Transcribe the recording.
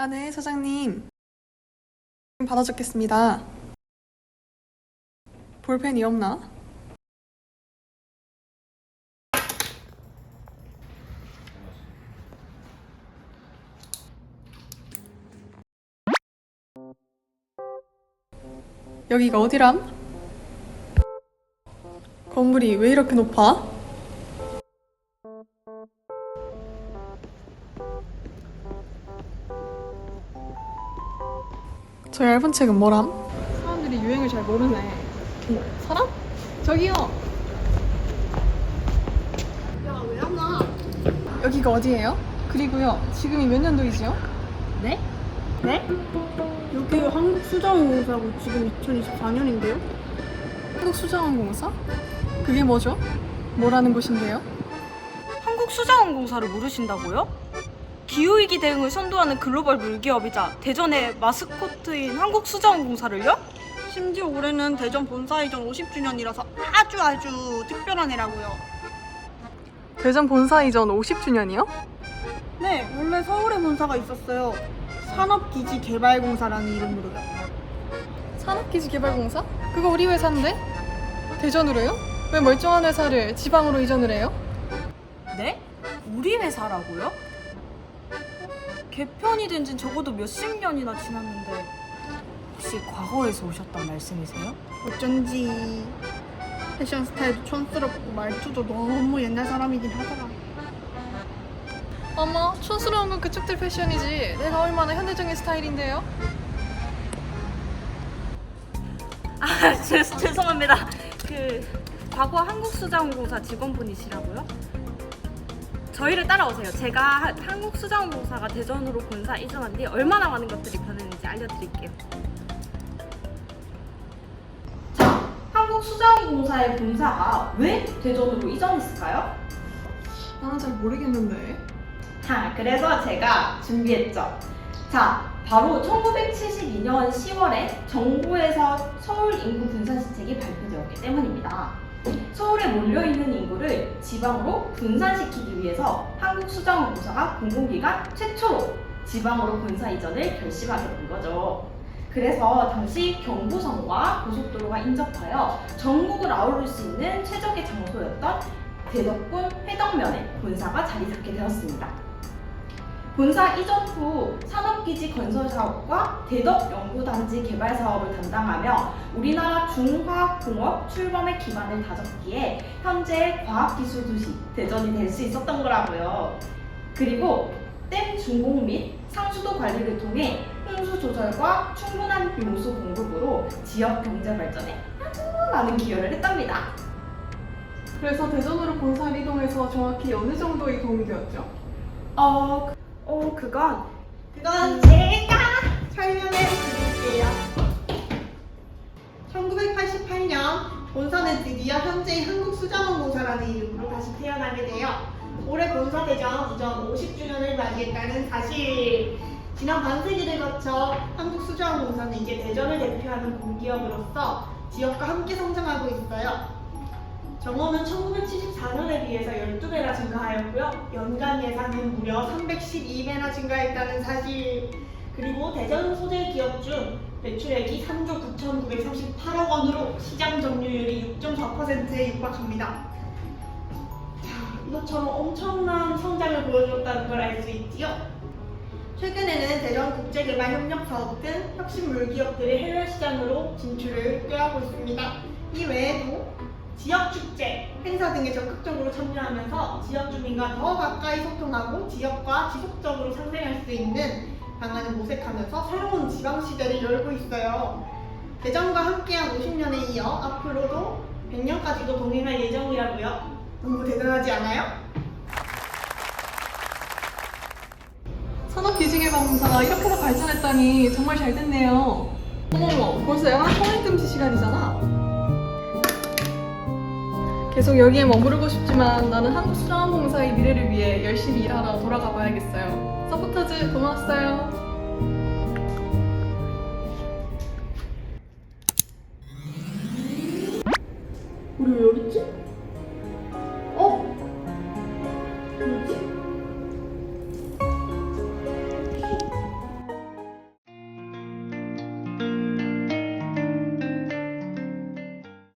아, 네, 사장님. 받아 적겠습니다. 볼펜이 없나? 여기가 어디람? 건물이 왜 이렇게 높아? 저 얇은 책은 뭐람? 사람들이 유행을 잘 모르네. 사람? 저기요. 야, 왜 안 와? 여기가 어디예요? 그리고요, 지금이 몇 년도이지요? 네? 네? 여기 한국 수자원공사고 지금 2024년인데요? 한국 수자원공사? 그게 뭐죠? 뭐라는 곳인데요? 한국 수자원공사를 모르신다고요? 기후위기 대응을 선도하는 글로벌 물기업이자 대전의 마스코트인 한국수자원공사를요? 심지어 올해는 대전 본사 이전 50주년이라서 아주 아주 특별한 해라고요. 대전 본사 이전 50주년이요? 네, 원래 서울에 본사가 있었어요. 산업기지 개발공사라는 이름으로요. 산업기지 개발공사? 그거 우리 회사인데? 대전으로요? 왜 멀쩡한 회사를 지방으로 이전을 해요? 네? 우리 회사라고요? 개편이 된진 적어도 몇십 년이나 지났는데 혹시 과거에서 오셨단 말씀이세요? 어쩐지 패션 스타일도 촌스럽고 말투도 너무 옛날 사람이긴 하더라. 어머, 촌스러운 건 그쪽들 패션이지. 내가 얼마나 현대적인 스타일인데요? 아 죄, 죄송합니다 그 과거 한국수자원공사 직원분이시라고요? 저희를 따라오세요 제가 하- 한국수자원공사가 대전으로 본사 이전한 뒤 얼마나 많은 것들이 변했는지 알려드릴게요 자, 한국수자원공사의 본사가 왜 대전으로 이전했을까요? 나는 잘 모르겠는데. 자, 그래서 제가 준비했죠. 자, 바로 1972년 10월에 정부에서 서울 인구 분산 시책이 발표되었기 때문입니다. 서울에 몰려있는 인구를 지방으로 분산시키기 위해서 한국수자원공사가 공공기관 최초로 지방으로 본사 이전을 결심하게 된 거죠. 그래서 당시 경부선과 고속도로가 인접하여 전국을 아우를 수 있는 최적의 장소였던 대덕군 회덕면에 본사가 자리 잡게 되었습니다. 본사 이전 후 산업기지 건설 사업과 대덕 연구단지 개발 사업을 담당하며 우리나라 중화공업 출범의 기반을 다졌기에 현재 과학기술 도시 대전이 될 수 있었던 거라고요. 그리고 댐 준공 및 상수도 관리를 통해 홍수 조절과 충분한 요소 공급으로 지역 경제 발전에 아주 많은 기여를 했답니다. 그래서 대전으로 본사를 이동해서 정확히 어느 정도의 도움이 되었죠? 어, 어 그건 그건 제가 설명해 드릴게요. 1988년 본사는 드디어 현재의 한국수자원공사라는 이름으로 다시 태어나게 되어 올해 본사 대전 이전 50주년을 맞이했다는 사실. 지난 반세기를 거쳐 한국수자원공사는 이제 대전을 대표하는 공기업으로서 지역과 함께 성장하고 있어요. 정원은 1974년에 비해서 12배나 증가하였고요. 연간 예산은 무려 312배나 증가했다는 사실. 그리고 대전 소재 기업 중 매출액이 3조 9,938억 원으로 시장 점유율이 6.4%에 육박합니다. 자, 이것처럼 엄청난 성장을 보여줬다는 걸 알 수 있지요. 최근에는 대전 국제개발협력 사업 등 혁신 물 기업들의 해외 시장으로 진출을 꾀하고 있습니다. 이 외에도 지역 축제, 행사 등에 적극적으로 참여하면서 지역 주민과 더 가까이 소통하고 지역과 지속적으로 상생할 수 있는 방안을 모색하면서 새로운 지방 시대를 열고 있어요. 대전과 함께한 50년에 이어 앞으로도 100년까지도 동행할 예정이라고요. 너무 대단하지 않아요? 산업기지개발공사가 이렇게나 발전했다니 정말 잘 됐네요. 어머머, 벌써 영화 통행 금지 시간이잖아. 계속 여기에 머무르고 싶지만 나는 한국수자원공사의 미래를 위해 열심히 일하러 돌아가 봐야겠어요. 서포터즈 고마웠어요.